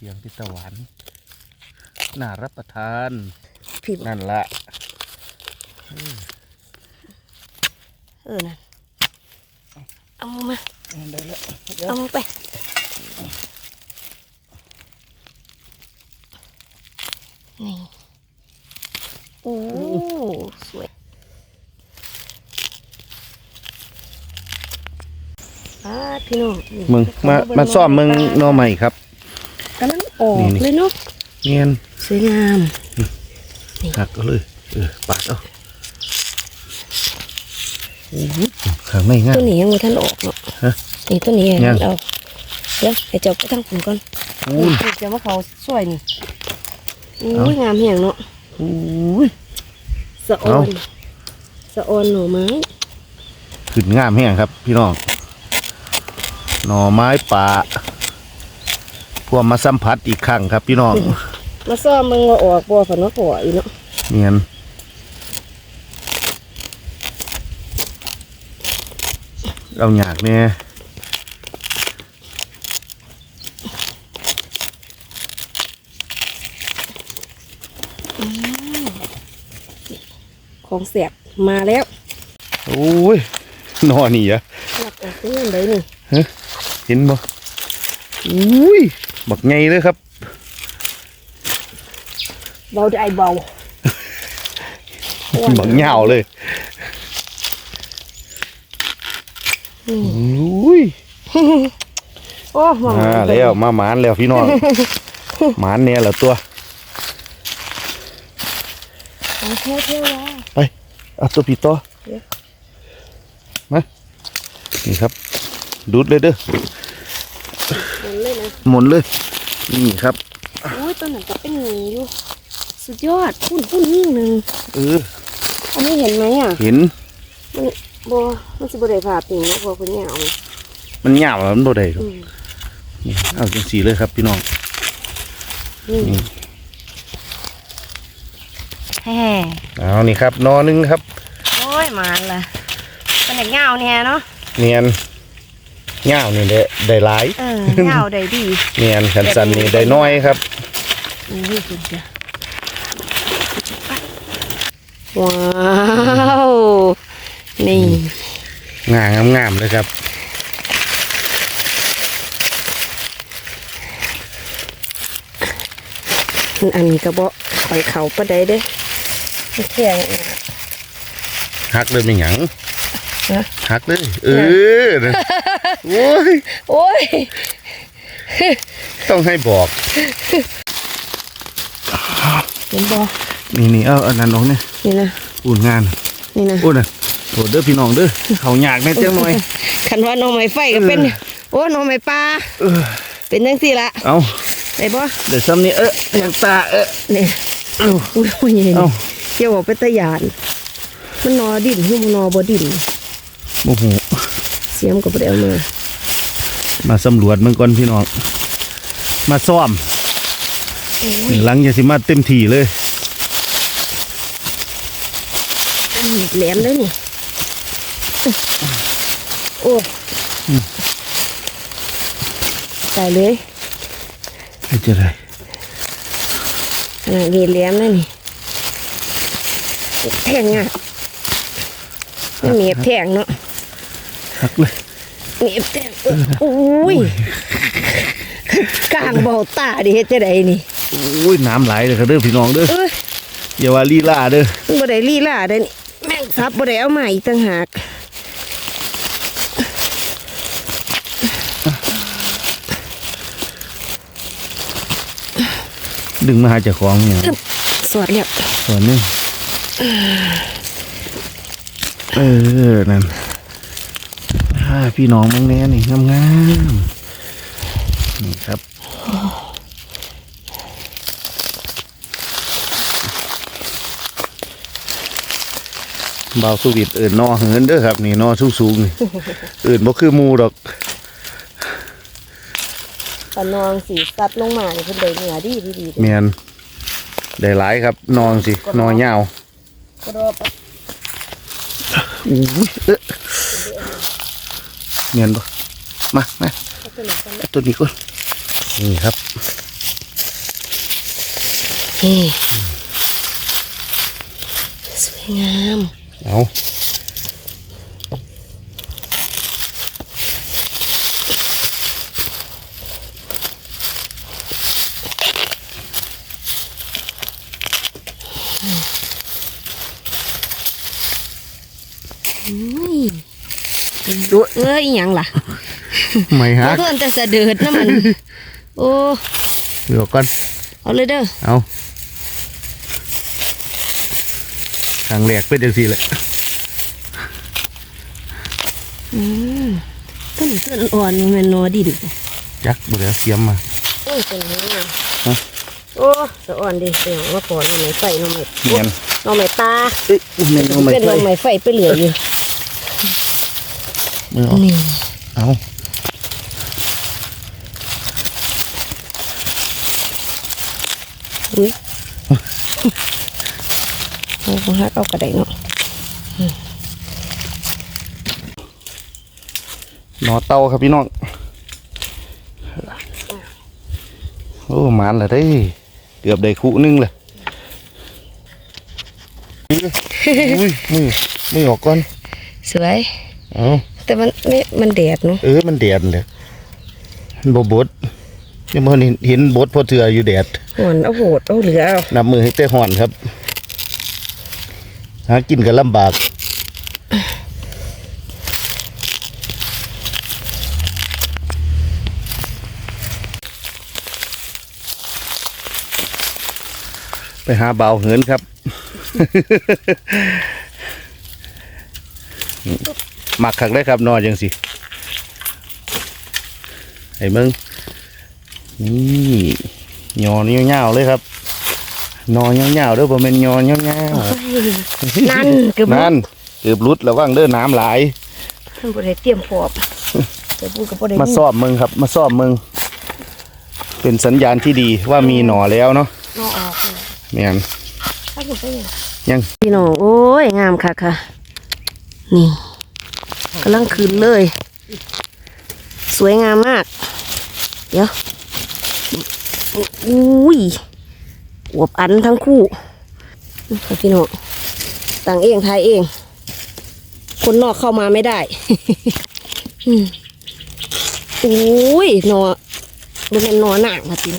เสียงพิตะหวานน่ารับประทานผิดนั่นละเออนั่นเอามาได้แล้วเอามาไปนี่โอ้สวยป้าดพี่น้องนี่มึงมามาซ่อมมึงหนอใหม่ครับกำลัง ออกนี่นี่เลยเนาะเนียนสวยงามหักก็เลยเออปาดเอาข้างในง่ายตัวนี้ยังไม่ทันออกเนาะฮะนี่ตัวนี้ยัยังงเอาเดี๋ยวไอ้เจ้าไปทางผมก่อนอุ้ยเดี๋ยวมาเขาสวยนี่เอ้าอุ้ยงามแห่งเนาะอุ้ยสะออนสะออนหน่อไม้ขึ้นงามแห้งครับ พี่น้องหน่อไม้ป่า พวกมาสัมผัสอีกครั้งครับพี่น้องมาซ่อมมึงว่าออกบ่ฝันว่าปล่อยเนาะเนียนเอาอยากเนี่ยของแสบมาแล้ว โอ้ยนอนี่อะหลักออกเงื่อนเลยนี่เห็นบ่อุ้ย บักไงเลยครับเบาได้เบาบักเหงาเลยนี่อุ้ยโอ้มองมาแล้วมาหมานแล้วพี่น้องหมานเนี่ยแหละตัวเอาเที่ยวเที่ยวแล้วไปเอาตัวพี่ต่อเดี๋ยวมานี่ครับดูดเลยเด้อมันเลยนะ หมุนเลย นี่ครับโอ้ยตัวนั้นก็เป็นหนีอยู่สุดยอดพุ่นพุ่นยิ่งหนึ่งเอออันนี้เห็นไหมอะ เห็น มันบ่มันสิบ่ได้ผ่าปิ่งนะพอเพิ่นเหงามันเหงาแล้วมันบ่ได้หรอกอืมนี่เอาจังสีเลยครับพี่น้องนี่นี่แฮ่เอานี่ครับนอหนึงครับ โอ้ยมานละเป็นเหงาเนี่ยเนาะเนียน เหงานี่ได้ได้หลายเออเหงาได้ดีเนียนขันสันนี่ได้น้อยครับนี่สุดจ้ะว้าวนี่งามงามๆเลยครับอันนี้ก็บ่ข่อยเขาปะได้เด้มันแข็งหักเลยไม่หยังฮะหักเลยเออนะ โอ้ยโอ้ยต้องให้บอก เห็นบ่นี่นี่เอาอันนั้นออกเนี่ยนี่นะอุ่นงานนี่นะอุ่นอะโถเด้อพี่น้องเด้อเขาอยากแม่เจ้าหน่อยคันว่าหน่อไม้ไฟก็เป็นโอ้หน่อไม้ปลาเออเป็นจังซี่ละเอาได้บ่เดี๋ยวซ้ำนี้เอออย่างตาเออนี่เอ้าอุ้ยโอ้ยนี่เอ้าอย่าบอกเป็นตะยานมันนอดินคือมันนอบ่ดินโอ้โห เสียมก็บ่ได้เอามามาสำรวจเมืองก่อนพี่น้อง มาซ่อมโอ้ยหลังจะสิมาเต็มที่เลยอันนี้แหลมเลยนี่ โอ้ตายเลยให้จะได้ขนาดนี้แหลมเลยนี่แทงอะมันเหนียบแทงเนาะ หักเลยเหนียบแทงเออโอ้ยกลางเบาตาดิเฮ็ดจะได้นี่โอ้ยน้ำไหลเลยครับเด้อพี่น้องเด้อเอ้ยอย่าว่าลีลาเด้อมันบ่ได้ลีลาเด้อนี่แม่งซับบ่ได้เอามาอีกต่างหากดึงมาหาเจ้าของเนี่ยสวดแล้วส่วนหนึงเออนั่นอ่าพี่น้องมึงแน่นี่งามงามๆนี่ครับเบาสุวิตเอื่นนอเหินเด้อครับ นี่นอสูงๆนี่เอื่นบ่คือหมูดอกตอนนองสีซัดลงมาเนี่ยเพิ่นได้เนื้อดีดีดีเมียนได้หลายครับ นอนสินอนยาวกระโดดอู้ย เนียนบ่มามาตัวนี้ก่อนนี่ครับนี่สวยงาม เอา ดูเอ้ยอิหยังล่ะไม่ฮักเพื่อนแต่สะเดิดนะมัน โอ้เดี๋ยวก่อน เอาเลยเด้อ เอาครั้งแรกเป็นจังซี่แหละต้นต้นอ่อนมันนอดินจักบ่ได้เอาเสียมมาโอ้ยเป็นไงงามฮะโอ้สะอ่อนดิเสียงว่าก่อนหน่อไม้ไฟหน่อไม้เนียนหน่อไม้ตาเอ้ยแม่นเอาไม่เป็นหใส่น่อไม้ไฟไปเหลืออยู่ มือออกนี่เอาอุ้ยโอ้โหฮักเอากระไดเนาะหนอเตาครับพี่น้องโอ้หมานและเด้เกือบได้คู่หนึงเลยอุ้ยมือมือออกก่อนสวยเอา แต่มันไม่มันแดดเนาะเออมันแดดเลยมันบบบดยังบ่เห็นเห็นบดพอเถื่ออยู่แดดหอนเอาโหดเอาเหลือเอานับมือให้แต่ห่อนครับหากินก็ลำบากไปหาเบาวเหินครับ มักคักได้ครับนอนจังสิไอ้มึงนี่ยอเงี้ยวๆเลยครับ นอนเงี้ยวๆเด้อบ่แม่นยอเงี้ยวนั่นเกือบๆนั่นเกือบรุดระวังเด้อน้ำหลายมันบ่ได้เตรียมพร้อมแต่พูดกับบ่ได้มาสอบมึงครับ มาสอบมึง เป็นสัญญาณที่ดีว่ามีหน่อแล้วเนาะนอกออกเลยแม่นถ้าคุณไปยังยังพี่น้องโอ้ยงามค่ะค่ะนี่ กำลังคืนเลย สวยงามมาก เดี๋ยวอุ้ยอวบอันทั้งคู่พี่น้องต่างเองทายเอง คนนอกเข้ามาไม่ได้อุ้ยนอมันเป็นนอหนักมาจริง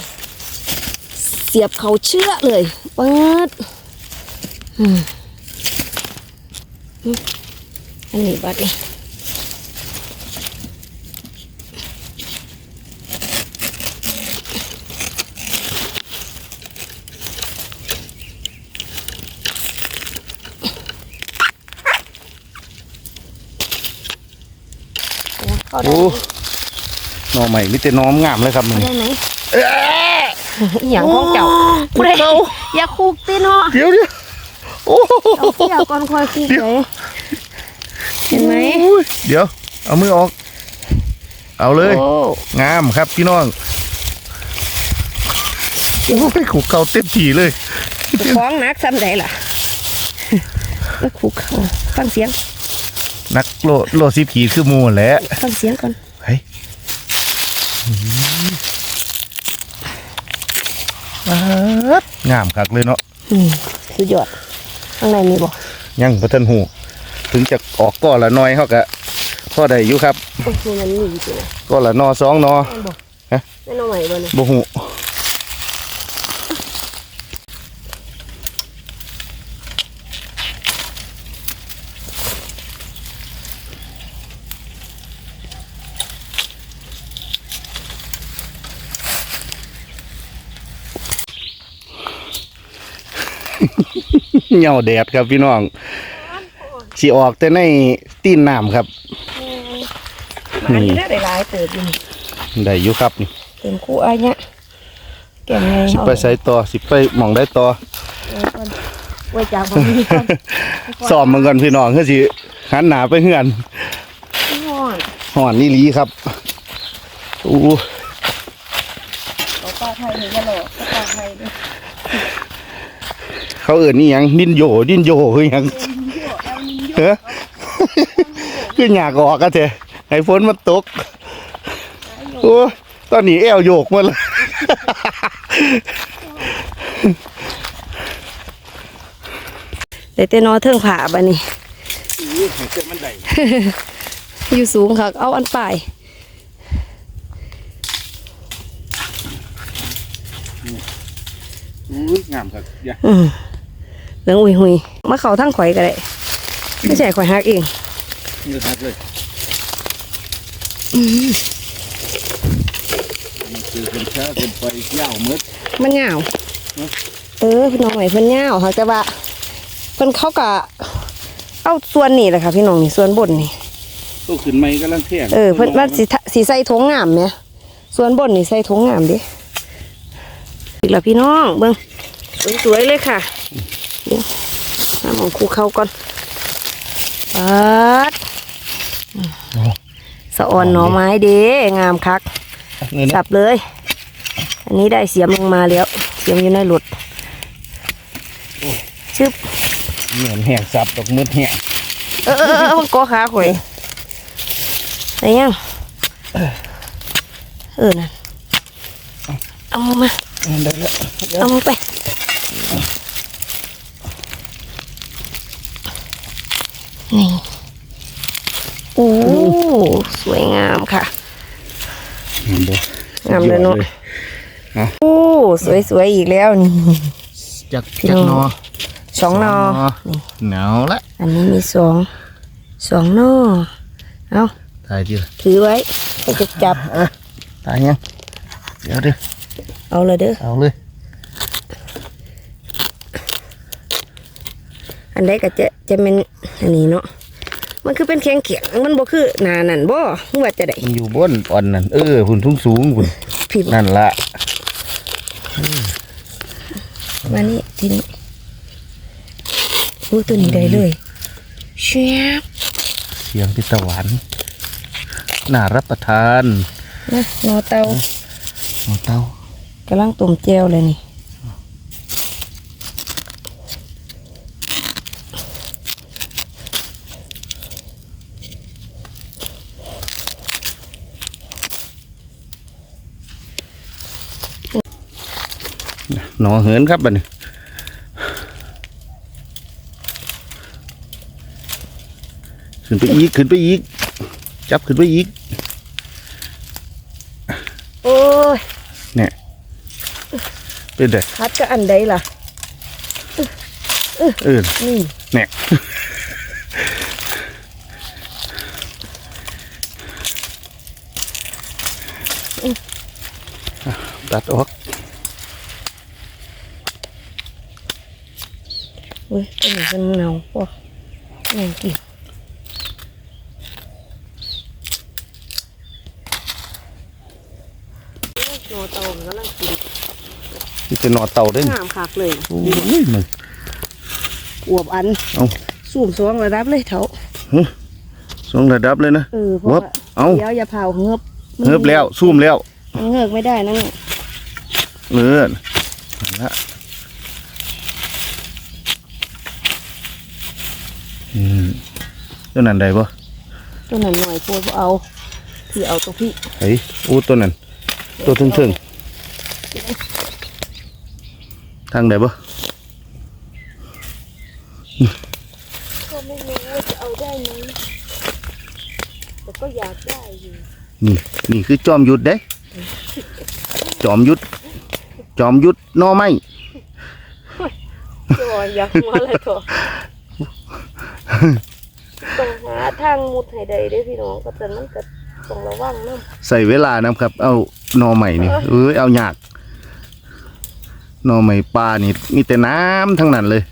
เสียบเขาเชื่อเลยปัดอันนี้บัดนี่ เข้าได้โอ้หน่อใหม่มีแต่น้อมงามเลยครับมึงได้ไหมอหย่างของเจ้าผู้ใดอย่าคุกตีเนาะเดี๋ยวเดี๋ยวโอ้เอาเที่ยวก่อนคอยคุกเลยเห็นไหมอุ้ยเดี๋ยว เอามือออก เอาเลย โอ้งามครับพี่น้องโอ้ยขู่เก่าเต็มทีเลย คล้องนักซ้ำใดล่ะแล้วคุกเขาฟังเสียง นักโลโลสิบขีดคือหมูแหละฟังเสียงก่อนเฮ้ยป๊าดงามคักเลยเนาะอืมสุดยอดข้างในมีบอกยังพระท่านหูถึงจะออกก้อนละน้อยเขากะพ่อได้อยู่ครับโอ้โหมันมีอยู่จริงก้อนละนอสองนอแม่นบอกฮะแม่น้องใหม่บ่เนี่ยบ่หู เหงาแดดครับพี่น้องสิออกแต่ในตีนน้ำครับมันนี่น่าได้หลายเติบอยู่นี่ได้อยู่ครับนี่เต็มคู่อ้ายเนี่ยแก้มไงสิไปใส่ต่อสิไปหมองได้ต่อไว้จากบ่มีก่อนซ้อมมันก่อนพี่น้องคือสิหันหน้าไปเฮือนห่อนห่อนนี่ลีครับอู้ เอาปลาไทยนี่ก็หลอกปลาไทยด้วย เขาเอิ้นนี่หยังดินโยดินโยคือหยังเฮ้อคือหยากออกกันเถอะให้ฝนมันตกโอ้ตอนนี้แอวโยกหมาเลยแต่แต่นอเทิงผาบันนี้อู้ให้เกิดมันได้อยู่สูงค่ะ เอาอันป่ายอู้งามครับอย่า อืมเหลืองอุยหุยมาเขาทั้งข่อยก็ได้ไม่ใช่ข่อยหักเองเลือดเลยมันคือคนช้าคนไปยาวมืดมันเหงาเออพี่น้องใหม่เพิ่นเหงาค่ะแต่ว่าเพิ่นเขากะเอาส่วนนี่แหละค่ะพี่น้องนี่ส่วนบนนี่ตู้ขึ้นไม่กำลังแท่งเออเพิ่นว่าสิทะสิใส่ถุงงามเนี่ยส่วนบนนี่ใส่ถุงงามดิอีกแล้วพี่น้องเบิ่งสวยๆเลยค่ะ เดี๋ยวน้ำของครูเข้าก่อนปัดสะออนหน่อไม้เด้งามคักเงินสับเลย อันนี้ได้เสียมลงมาแล้ว เสียมอยู่ในหลุดชึบเหมือนแห้งสับดอกมืดแห้งเออเออเออมันกอขาข่อยไหนยังเออนั่นเอามาได้แล้วเอามาไป นี่โอ้สวยงามค่ะงามเลยเนาะโอ้สวยๆอีกแล้วนี่จักพี่จักน้องนอสองนอหนาวละอันนี้มีสองสองนอเอาถ่ายดิถือไว้ให้จับจับตายยังเดี๋ยวดิเอาเลยเด้อเอาเลย อันใดก็จะจะเป็นอันนี้เนาะมันคือเป็นแข็งแข็งมันบ่คือหนานั่นบ่มึงว่าจะได้มันอยู่บนอ่อนนั่นเออหุ่นสูงสูงหุ่นพี่บอกนั่นละมานี่ทีนี้โอ้ตัวนี้ได้เลยเชียบเสียงพิตะหวานน่ารับประทานนะนอเตาหัวเต้ากำลังต้มแจวเลยนี่ หนอเหินครับบัดนี้ขึ้นไปอีกขึ้นไปอีก จับขึ้นไปอีก โอ้ยเนี่ยเป็นไงพัดก็อันใดล่ะเออนี่เนี่ยอะตัดออก เว้ยตัวนี้เป็นเงาพวกแม่งกินนอเตามันกำลังกินนี่เป็นหนอเต่าเด้นงามคักเลยโอ้ยมึงอวบอันเอาสูมสวงระดับเลยเถาสองระดับเลยนะเออเพราะเวิบว่าเอาเดี๋ยวอย่าเผาเงือบมันเงือบแล้วซูมแล้วมันเงือบไม่ได้นะเนี่ยเออนั่นละ อืมเจ้านั่นได้ปะตัวนั้นหน่อยพวกเอาที่เอาตัวพี่เฮ้ยอู้ตัวนั้น ตัวทึ่งทึ่งทางไหนปะก็ไม่รู้ว่าจะเอาได้ไหมแต่ก็อยากได้อยู่นี่นี่คือจอมยุทธเด้ จอมยุทธจอมยุทธหนอไม้จอยอยากมาเลยเถอะ ต้องหาทางมุดให้ได้เด้อพี่น้องก็แต่มันก็ต้องระวังน้ใส่เวลานะครับ เอาหนอใหม่นี่เอ้ยเอายากหนอใหม่ปลานี่มีแต่น้ำทั้งนั้นเลย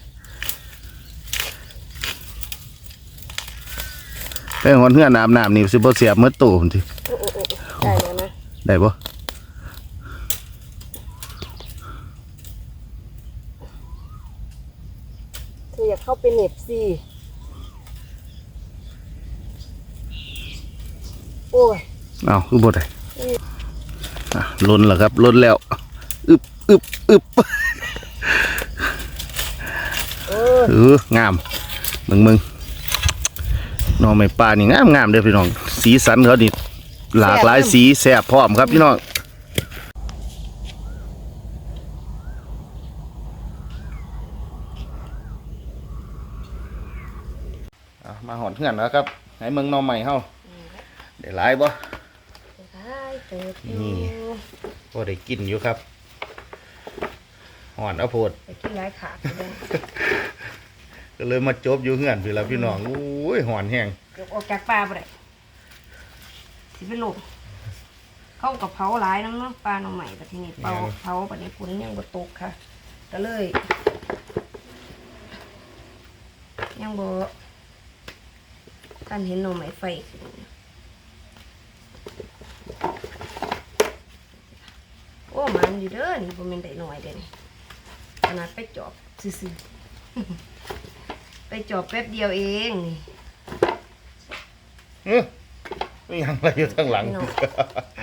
ไปหอนเฮือน้ำน้ำนี่สิบ่เสียบเมื่อตู้พุ่นทีำโอ้โอ้โอ้ได้แล้วนะได้ปะเธออยากเข้าไปเหน็บสิ อ้ยเอาคือบ่ได้อะล้นแล้วครับล้นแล้วอึบอึบอึบเออเอองามมึงมึงหนอใหม่ปลานี่งามงามเด้อพี่น้อง สีสันเขานี่หลากหลายสีแซ่บพร้อมครับพี่น้องเอามาหอนเพื่อนแล้วครับ ให้เมืองหนอใหม่เฮา ได้หลายบ่ได้เติบอนี่ยู่พอได้กินอยู่ครับหอนเอาโพดไปกินหลายขาดไปเลยก็เลยมาจบอยู่เฮือนพี่ละพี่น้องโอ้ยหอนแห้งเกือบออกจากปลาไปเลยสิเป็นลมเข้ากับเผาหลายน้ำเนาะปลาหน่อใหม่แต่ทีนี้เผาเผาปันนี้ฝนยังบ่ตกค่ะก็เลย ยังบ่ท่านเห็นหน่อไม้ไฟขึ้น อ้มันอยู่เด้อนี่บ่แม่นได้น้อยเด้อนี่ขนาดไปจอบซื่อๆไปจอบแป๊บเดียวเองนี่เอ้อไม่ยังอะไรอยู่ข้างหลังพี่น้อง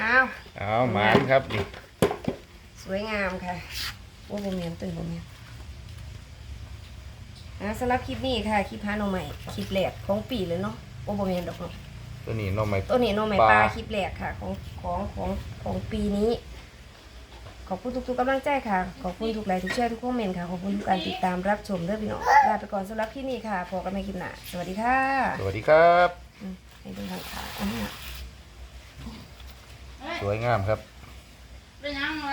อ้าวเอาหมานครับนี่สวยงามค่ะโอ้บ่แม่นตื่นบ่แม่นอ่าสำหรับคลิปนี้ค่ะ คลิปหาหน่อใหม่คลิปแรกของปีเลยเนาะโอ้บ่แม่นดอกเนาะตัวนี้หนอใหม่ตัวนี้หน่อใหม่ปลาปลาคลิปแรกค่ะ ของของของของปีนี้ ขอบคุณทุกๆกำลังใจค่ะ ขอบคุณทุกไลค์ทุกแชร์ทุกคอมเมนต์ค่ะ ขอบคุณทุกการติดตามรับชมเด้อพี่น้องลาไปก่อนสำหรับคลิปนี้ค่ะพอกันใหม่คลิปหน้าสวัสดีค่ะสวัสดีครับ อืมให้ดูทางขาอันนี้สวยงามครับ เป็นยังไง